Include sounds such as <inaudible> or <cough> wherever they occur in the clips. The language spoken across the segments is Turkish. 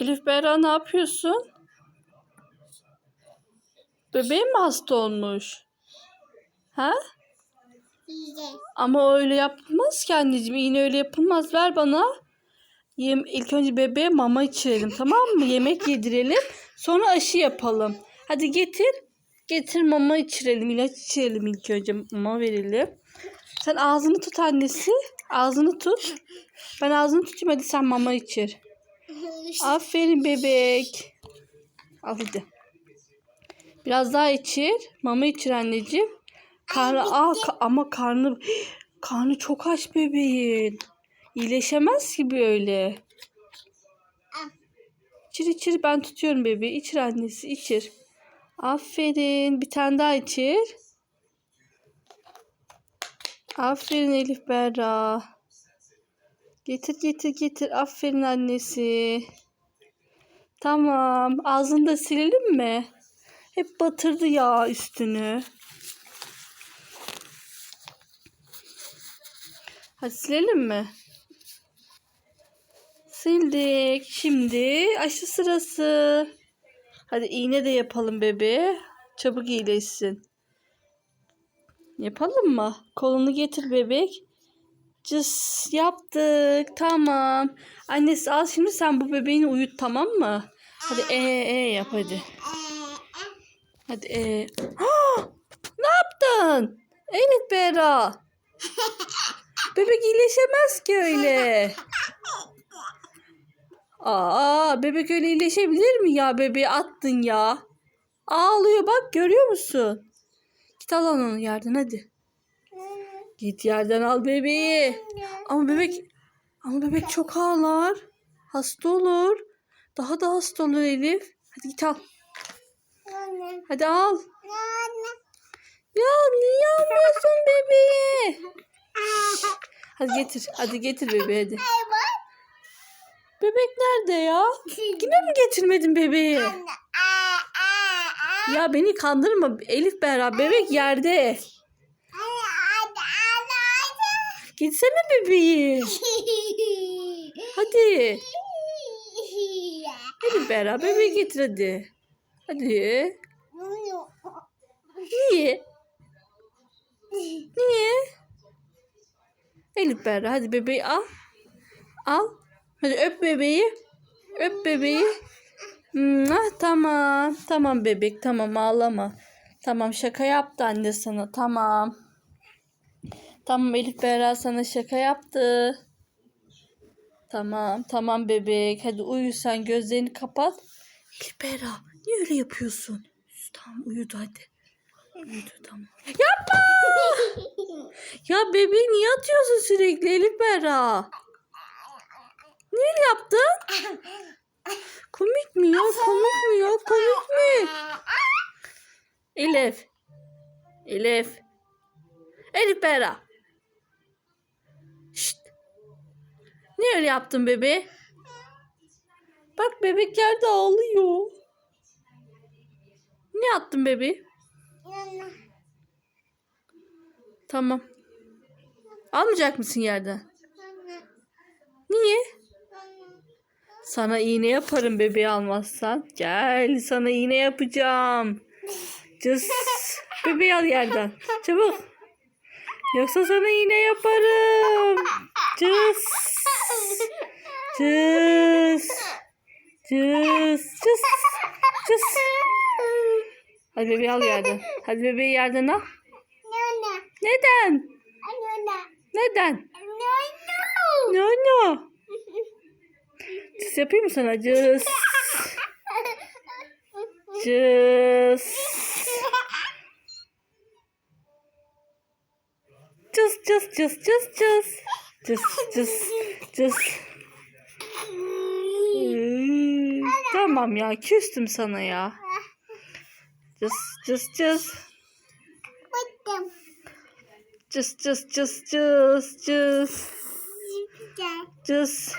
Elif Berra ne yapıyorsun? Bebeğin mi hasta olmuş? Ha? Ama öyle yapılmaz ki anneciğim. Yine öyle yapılmaz. Ver bana. Yem ilk önce bebeğe mama içirelim tamam mı? Yemek yedirelim. Sonra aşı yapalım. Hadi getir. Getir mama içirelim. ilaç içirelim ilk önce. Mama verelim. Sen ağzını tut annesi. Ağzını tut. Ben ağzını tutayım hadi sen mama içir. <laughs> Aferin bebek. Al hadi. Biraz daha içir. Mama içir anneciğim. Karnı aa, ka- ama karnı karnı çok aç bebeğin. İyileşemez ki böyle. İçir içir ben tutuyorum bebeği. İçir annesi içir. Aferin. Bir tane daha içir. Aferin Elif Berra. Getir getir getir. Aferin annesi. Tamam. Ağzını da silelim mi? Hep batırdı ya üstünü. Hadi silelim mi? Sildik. Şimdi aşı sırası. Hadi iğne de yapalım bebeğe. Çabuk iyileşsin. Yapalım mı? Kolunu getir bebek. Cız yaptık. Tamam. Annesi al şimdi sen bu bebeğini uyut tamam mı? Hadi e e yap hadi. Hadi e. Ha! Ne yaptın? Elif Bera. Bebek iyileşemez ki öyle. Aa, bebek öyle iyileşebilir mi ya? Bebeği attın ya. Ağlıyor bak görüyor musun? Git al onu yerden hadi. Git yerden al bebeği. Ama bebek ama bebek çok ağlar. Hasta olur. Daha da hasta olur Elif. Hadi git al. Hadi al. Ya niye almıyorsun bebeği? Hadi getir. Hadi getir bebeği hadi. Bebek nerede ya? Yine mi getirmedin bebeği? Ya beni kandırma Elif Berra. Bebek yerde. Gitsene bebeği. Hadi. Hadi Berra bebeği getir hadi. Hadi. Niye? Niye? Elif Berra hadi bebeği al. Al. Hadi öp bebeği. Öp bebeği. Hmm, ah, tamam. Tamam bebek tamam ağlama. Tamam şaka yaptı anne sana. Tamam. Tamam Elif Berra sana şaka yaptı. Tamam tamam bebek. Hadi uyu sen gözlerini kapat. Elif Berra niye öyle yapıyorsun? Tamam uyudu hadi. Uyudu tamam. Yapma! <laughs> ya bebeği niye atıyorsun sürekli Elif Berra? Niye yaptın? Komik mi ya? Komik mi ya? Komik mi? Elif. Elif. Elif Berra. Niye öyle yaptın bebe? Bak bebek yerde ağlıyor. Ne yaptın bebeği? Tamam. Almayacak mısın yerden? Niye? Sana iğne yaparım bebeği almazsan. Gel sana iğne yapacağım. Cız. Bebeği al yerden. Çabuk. Yoksa sana iğne yaparım. Cız. Cız. Cız. Cız. Hadi bebeği al yerden. Hadi bebeği yerden al. Neden? Neden? No no. Cız yapayım mı sana? Cız. Cız. Cız cız cız cız cız. Cız cız cız. Hmm, Tamam ya küstüm sana ya. Cız cız cız. Cız cız cız cız cız. Cız.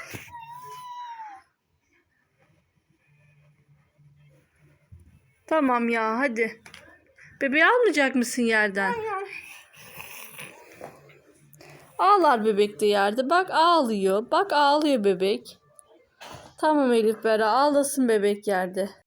Tamam ya hadi. Bebeği almayacak mısın yerden? Ağlar bebek de yerde. Bak ağlıyor. Bak ağlıyor bebek. Tamam Elif Bera ağlasın bebek yerde.